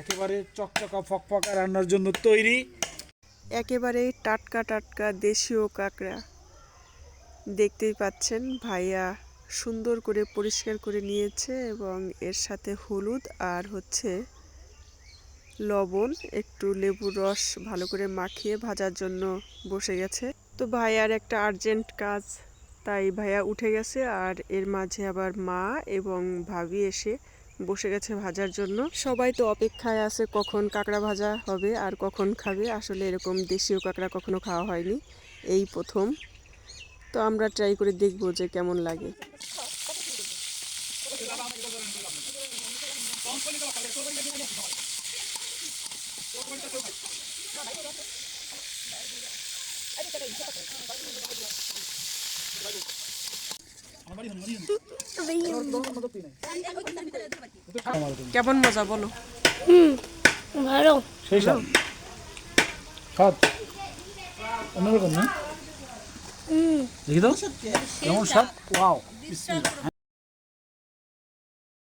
একেবারে চকচকা ফকফকা রান্নার জন্য তৈরি। একেবারে টাটকা টাটকা দেশীয় কাঁকড়া। দেখতেই পাচ্ছেন, ভাইয়া সুন্দর করে পরিষ্কার করে নিয়েছে এবং এর সাথে হলুদ আর হচ্ছে লবণ, একটু লেবুর রস ভালো করে মাখিয়ে ভাজার জন্য বসে গেছে। তো ভাইয়ার একটা আর্জেন্ট কাজ। তাই ভাইয়া উঠে গেছে আর এর মাঝে আবার মা এবং ভাবি এসে বসে গেছে ভাজার জন্য। সবাই তো অপেক্ষায় আছে কখন কাঁকড়া ভাজা হবে আর কখন খাবে। আসলে এরকম দেশীয় কাঁকড়া কখনো খাওয়া হয়নি, এই প্রথম। তো আমরা ট্রাই করে দেখব যে কেমন লাগে। কেমন মজা বলো। ভালো। সেই স্বাদ। স্বাদ? অন্যরকম না? দেখি তো। কেমন স্বাদ? ওয়াও।